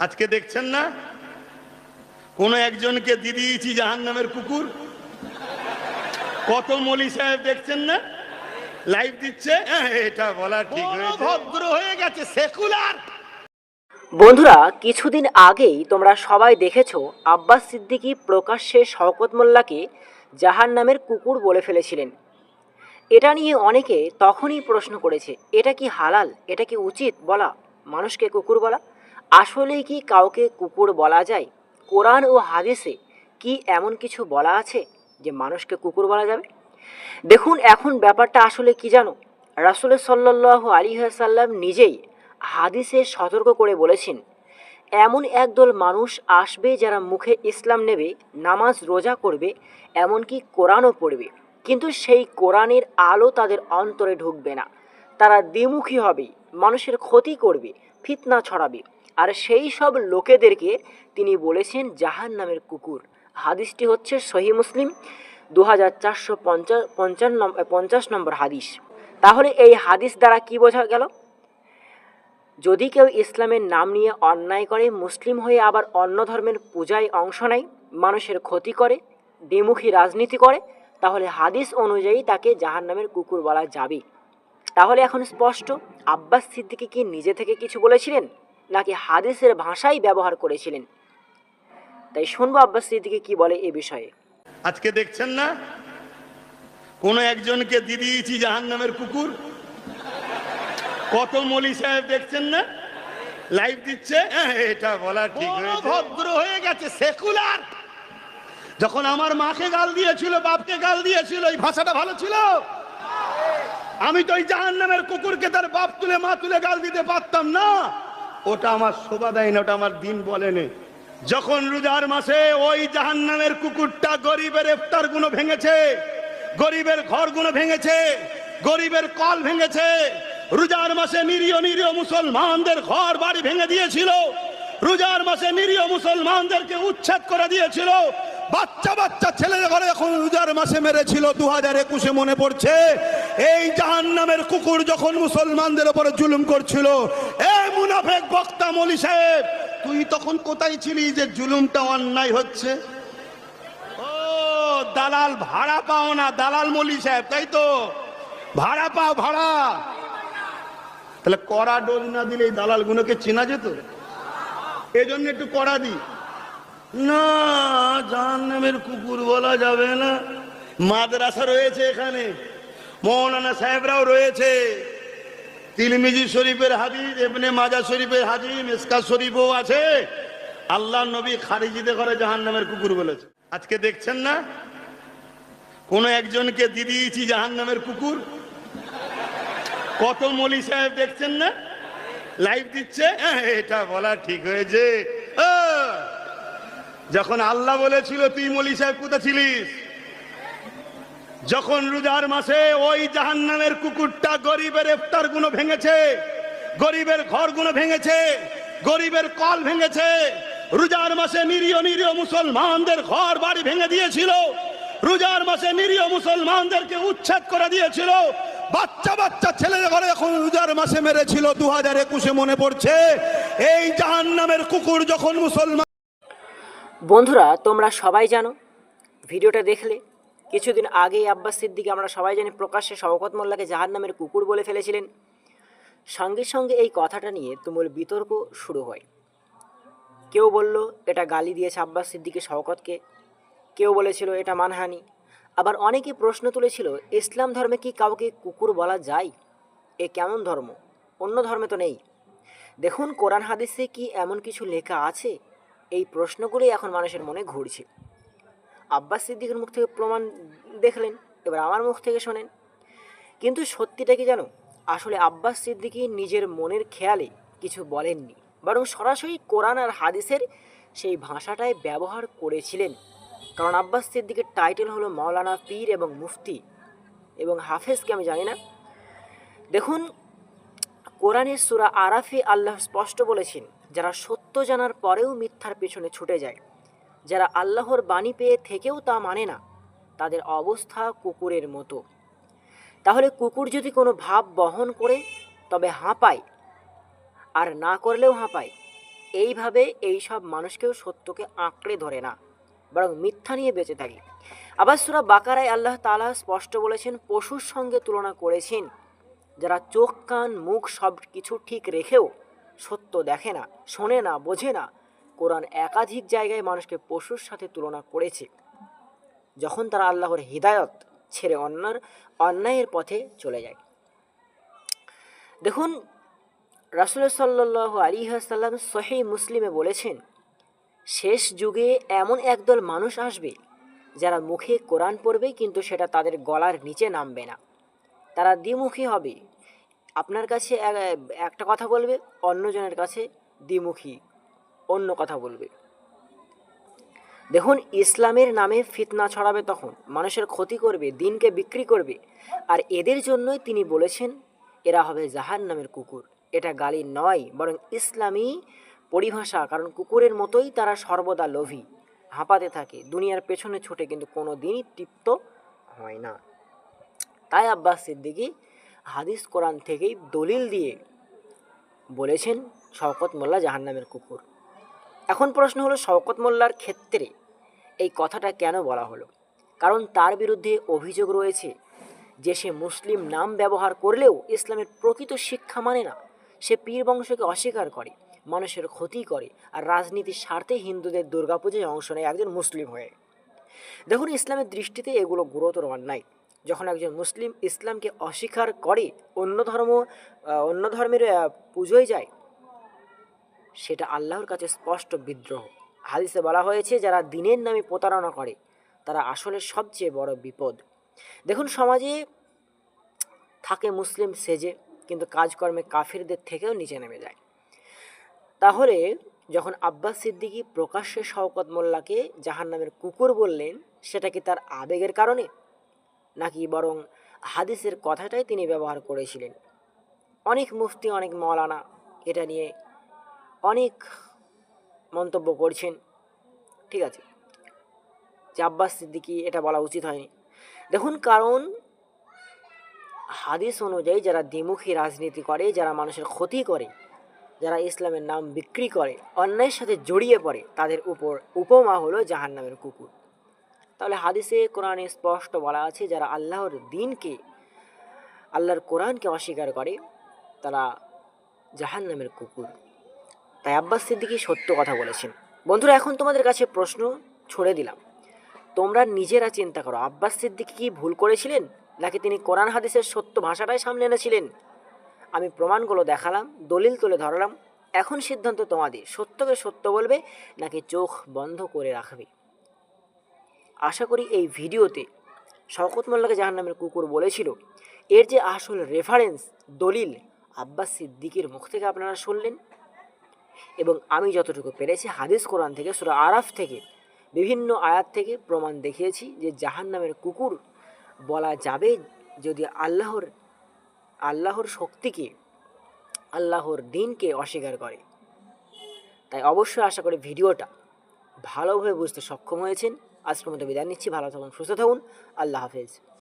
আজকে দেখছেন না? কোন একজনকে দিয়ে দিয়েছি জাহান নামের কুকুর। কত মলি সাহেব দেখছেন না? লাইভ দিচ্ছে। হ্যাঁ, এটা বলা ঠিক ভদ্র হয়ে গেছে সেকুলার। বন্ধুরা কিছুদিন আগেই তোমরা সবাই দেখেছ আব্বাস সিদ্দিকী প্রকাশ্যে শওকত মোল্লাকে জাহান নামের কুকুর বলে ফেলেছিলেন। এটা নিয়ে অনেকে তখনই প্রশ্ন করেছে এটা কি হালাল এটা কি উচিত বলা মানুষকে কুকুর বলা? আসলেই কি কাউকে কুকুর বলা যায়? কোরআন ও হাদিসে কি এমন কিছু বলা আছে যে মানুষকে কুকুর বলা যাবে? দেখুন, এখন ব্যাপারটা আসলে কি জানো? রাসুল সাল্লাহ আলী সাল্লাম নিজেই হাদিসে সতর্ক করে বলেছেন, এমন একদল মানুষ আসবে যারা মুখে ইসলাম নেবে, নামাজ রোজা করবে, এমনকি কোরআনও পড়বে। কিন্তু সেই কোরআনের আলো তাদের অন্তরে ঢুকবে না। তারা দ্বিমুখী হবে, মানুষের ক্ষতি করবে, ফিতনা ছড়াবে। আর সেই সব লোকেদেরকে তিনি বলেছেন জাহান নামের কুকুর। হাদিসটি হচ্ছে সহি মুসলিম দু হাজার চারশো পঞ্চাশ পঞ্চান্ন, পঞ্চাশ নম্বর হাদিস। তাহলে এই হাদিস দ্বারা কি বোঝা গেল? যদি কেউ ইসলামের নাম নিয়ে অন্যায় করে, মুসলিম হয়ে আবার অন্য ধর্মের পূজায় অংশ নেয়, মানুষের ক্ষতি করে দ্বিমুখী রাজনীতি করে, তাহলে হাদিস অনুযায়ী তাকে জাহান্নামের কুকুর বলা যাবে। তাহলে এখন স্পষ্ট, আব্বাস সিদ্দিকি কি নিজে থেকে কিছু বলেছিলেন? নাকি হাদিসের ভাষাই ব্যবহার করেছিলেন? তাই শুনব আব্বাস সিদ্দিকি কি বলে এ বিষয়ে। আজকে দেখছেন না? কোন একজনকে দিয়ে দিয়েছি জাহান নামের কুকুর। কত মলি সাহেব দেখছেন না? লাইভ দিচ্ছে। হ্যাঁ, এটা বলা ঠিক ভদ্র হয়ে গেছে সেকুলার। যখন আমার মাকে গাল দিয়েছিল বাপকে গাল দিয়েছিল এই ভাষাটা ভালো ছিল। আমি তো ওই জাহান নামের কুকুরকে তার বাপ তুলে মা তুলে গাল দিতে পারতাম না। ওটা আমার শোভা দেয় না, ওটা আমার দিন বলেনি যখন রোজার মাসে ওই জাহান নামের কুকুরটা গরিবের এফতারগুলো ভেঙেছে, গরিবের ঘর গুণ ভেঙেছে, গরিবের কল ভেঙেছে, রোজার মাসে নিরীহ নিরীহ মুসলমানদের ঘর বাড়ি ভেঙে দিয়েছিল, রোজার মাসে নিরীহ মুসলমানদেরকে উচ্ছেদ করে দিয়েছিল বাচ্চা বাচ্চা ছেলেদের ঘরে এখন রোজার মাসে মেরেছিল দু হাজার একুশে মনে পড়ছে। এই জাহান নামের কুকুর যখন মুসলমানদের উপরে জুলুম করছিল এই মুনাফেক বক্তা মলি সাহেব, তুই তখন কোথায় ছিলি যে জুলুমটা অন্যায় হচ্ছে? ও, দালাল ভাড়া পাও না, দালাল মলি সাহেব, তাই তো। ভাড়া পাও, ভাড়া। তাহলে কড়া ডোজ না দিলে এই দালাল গুলোকে চেনা যেত? এজন্য একটু কড়া দি না জাহান্নামের কুকুর বলা যাবে না। মাদ্রাসা রয়েছে এখানে। মৌলানা সাহেবরাও রয়েছে। তিলমিজি শরীফের হাদিস এমনি মাজা শরীফের হাদিস মেসকা শরীফও আছে। আল্লাহ নবী খারিজিতে করে জাহান্নামের কুকুর বলেছে। আজকে দেখছেন না? কোন একজনকে দিয়ে দিয়েছি জাহান্নামের কুকুর। কত মলি সাহেব দেখছেন না? লাইভ দিচ্ছে? হ্যাঁ, এটা বলা ঠিক হয়েছে। যখন আল্লাহ বলেছিল, তুই মলি সাহেব কোথা ছিলিস? যখন রোজার মাসে ওই জাহান্নামের কুকুরটা গরিবের ইফতারগুলো ভেঙেছে, গরিবের ঘরগুলো ভেঙেছে, গরিবের কল ভেঙেছে, রোজার মাসে নিরীহ নিরীহ মুসলমানদের ঘর বাড়ি ভেঙে দিয়েছিল, রোজার মাসে নিরীহ মুসলমানদেরকে উচ্ছেদ করে দিয়েছিল, বাচ্চা বাচ্চা ছেলেদের ঘরে এখন রোজার মাসে মেরেছিল দু হাজার একুশে মনে পড়ছে, এই জাহান্নামের কুকুর যখন মুসলমান বন্ধুরা, তোমরা সবাই জানো, ভিডিওটা দেখলে কিছুদিন আগেই আব্বাস সিদ্দিকি আমরা সবাই জানি প্রকাশ্যে শওকত মোল্লাকে জাহান নামের কুকুর বলে ফেলেছিলেন। সঙ্গে সঙ্গে এই কথাটা নিয়ে তুমুল বিতর্ক শুরু হয়। কেউ বলল, এটা গালি দিয়েছে আব্বাস সিদ্দিকি শওকতকে। কেউ বলেছিল, এটা মানহানি। আবার অনেকে প্রশ্ন তুলেছিল, ইসলাম ধর্মে কি কাউকে কুকুর বলা যায়? এ কেমন ধর্ম? অন্য ধর্মে তো নেই। দেখুন, কোরআন হাদিসে কি এমন কিছু লেখা আছে? এই প্রশ্নগুলি এখন মানুষের মনে ঘুরছে। আব্বাস সিদ্দিকের মুখ থেকে প্রমাণ দেখলেন, এবার আমার মুখ থেকে শোনেন। কিন্তু সত্যিটা কি জানো? আসলে আব্বাস সিদ্দিকী নিজের মনের খেয়ালে কিছু বলেননি। বরং সরাসরি কোরআন আর হাদিসের সেই ভাষাটাই ব্যবহার করেছিলেন। কারণ আব্বাস সিদ্দিকের টাইটেল হলো মাওলানা পীর এবং মুফতি এবং হাফেজকে আমি জানি না। দেখুন, কোরআনের সুরা আরাফে আল্লাহ স্পষ্ট বলেছেন, যারা জানার পরেও মিথ্যার পেছনে ছুটে যায়। যারা আল্লাহর বাণী পেয়ে থেকেও তা মানে না, তাদের অবস্থা কুকুরের মতো। তাহলে কুকুর যদি কোনো ভাব বহন করে, তবে হাঁপায়। আর না করলেও হাঁপায়। এইভাবে এই সব মানুষকেও সত্যকে আঁকড়ে ধরে না, বরং মিথ্যা নিয়ে বেঁচে থাকে। আবার সুরা বাকারায় আল্লাহ তাআলা স্পষ্ট বলেছেন, পশুর সঙ্গে তুলনা করেছেন। যারা চোখ, কান, মুখ সব কিছু ঠিক রেখেও সত্য দেখে না, শোনে না, বোঝে না। কোরআন একাধিক জায়গায় মানুষকে পশুর সাথে তুলনা করেছে। যখন তারা আল্লাহর হৃদায়ত ছেড়ে অন্যার, অন্যায়ের পথে চলে যায়। দেখুন, রাসুল সাল্লাহ আলী সাল্লাম সহি মুসলিমে বলেছেন, শেষ যুগে এমন একদল মানুষ আসবে, যারা মুখে কোরআন পড়বে কিন্তু সেটা তাদের গলার নিচে নামবে না। তারা দ্বিমুখী হবে আপনার কাছে একটা কথা বলবে, অন্যজনের কাছে দ্বিমুখী, অন্য কথা বলবে। দেখুন, ইসলামের নামে ফিতনা ছড়াবে তখন, মানুষের ক্ষতি করবে, দিনকে বিক্রি করবে, আর এদের জন্যই তিনি বলেছেন, এরা হবে জাহান নামের কুকুর। এটা গালি নয়, বরং ইসলামী পরিভাষা, কারণ কুকুরের মতোই তারা সর্বদা লোভী, হাঁপাতে থাকে, দুনিয়ার পেছনে ছুটে কিন্তু কোনো দিনই তৃপ্ত হয় না। তাই আব্বাস সিদ্দিকী হাদিস কোরআন থেকেই দলিল দিয়ে বলেছেন শওকত মোল্লা জাহান্নামের কুকুর। এখন প্রশ্ন হলো, শওকত মোল্লার ক্ষেত্রে এই কথাটা কেন বলা হলো? কারণ তার বিরুদ্ধে অভিযোগ রয়েছে যে সে মুসলিম নাম ব্যবহার করলেও ইসলামের প্রকৃত শিক্ষা মানে না। সে পীর বংশকে অস্বীকার করে, মানুষের ক্ষতি করে আর রাজনীতির স্বার্থে হিন্দুদের দুর্গাপূজায় অংশ নেয় একজন মুসলিম হয়ে। দেখুন, ইসলামের দৃষ্টিতে এগুলো গুরুতর অন্যায়। যখন একজন মুসলিম ইসলামকে অস্বীকার করে, অন্য ধর্ম অন্য ধর্মের পুজোয় যায়, সেটা আল্লাহর কাছে স্পষ্ট বিদ্রোহ। হাদিসে বলা হয়েছে, যারা দিনের নামে প্রতারণা করে, তারা আসলে সবচেয়ে বড় বিপদ। দেখুন, সমাজে থাকে মুসলিম সেজে, কিন্তু কাজকর্মে কাফিরদের থেকেও নিচে নেমে যায়। তাহলে, যখন আব্বাস সিদ্দিকী প্রকাশ্যে শওকত মোল্লাকে জাহান্নামের কুকুর বললেন, সেটা কি তার আবেগের কারণে? নাকি বরং হাদিসের কথাটাই তিনি ব্যবহার করেছিলেন। অনেক মুফতি, অনেক মৌলানা এটা নিয়ে অনেক মন্তব্য করছেন। ঠিক আছে? যে আব্বাস সিদ্দিকি এটা বলা উচিত হয়নি। দেখুন, কারণ হাদিস অনুযায়ী যারা দ্বিমুখী রাজনীতি করে, যারা মানুষের ক্ষতি করে, যারা ইসলামের নাম বিক্রি করে, অন্যায়ের সাথে জড়িয়ে পড়ে, তাদের উপর উপমা হলো জাহান্নামের কুকুর। তাহলে হাদিসে, কোরআনে স্পষ্ট বলা আছে যারা আল্লাহর দিনকে, আল্লাহর কোরআনকে অস্বীকার করে, তারা জাহান্নামের কুকুর। তাই আব্বাস সিদ্দিকি সত্য কথা বলেছেন। বন্ধুরা, এখন তোমাদের কাছে প্রশ্ন ছড়ে দিলাম। তোমরা নিজেরা চিন্তা করো, আব্বাস সিদ্দিকি কি ভুল করেছিলেন, নাকি তিনি কোরআন হাদিসের সত্য ভাষাটাই সামনে এনেছিলেন? আমি প্রমাণগুলো দেখালাম, দলিল তুলে ধরালাম। এখন সিদ্ধান্ত তোমাদের, সত্যকে সত্য বলবে, নাকি চোখ বন্ধ করে রাখবে? আশা করি এই ভিডিওতে শওকত মোল্লাকে জাহান্নামের কুকুর বলেছিল, এর যে আসল রেফারেন্স দলিল আব্বাস সিদ্দিকির মুখ থেকে আপনারা শুনলেন। এবং আমি যতটুকু পেরেছি হাদিস কোরআন থেকে, সুরা আরাফ থেকে, বিভিন্ন আয়াত থেকে প্রমাণ দেখিয়েছি যে জাহান্নামের কুকুর বলা যাবে যদি আল্লাহর আল্লাহর শক্তিকে, আল্লাহর দিনকে অস্বীকার করে। তাই অবশ্যই আশা করি ভিডিওটা ভালোভাবে বুঝতে সক্ষম হয়েছেন। আজকের মতো বিদায় নিচ্ছি ভালো থাকুন সুস্থ থাকুন আল্লাহ হাফেজ।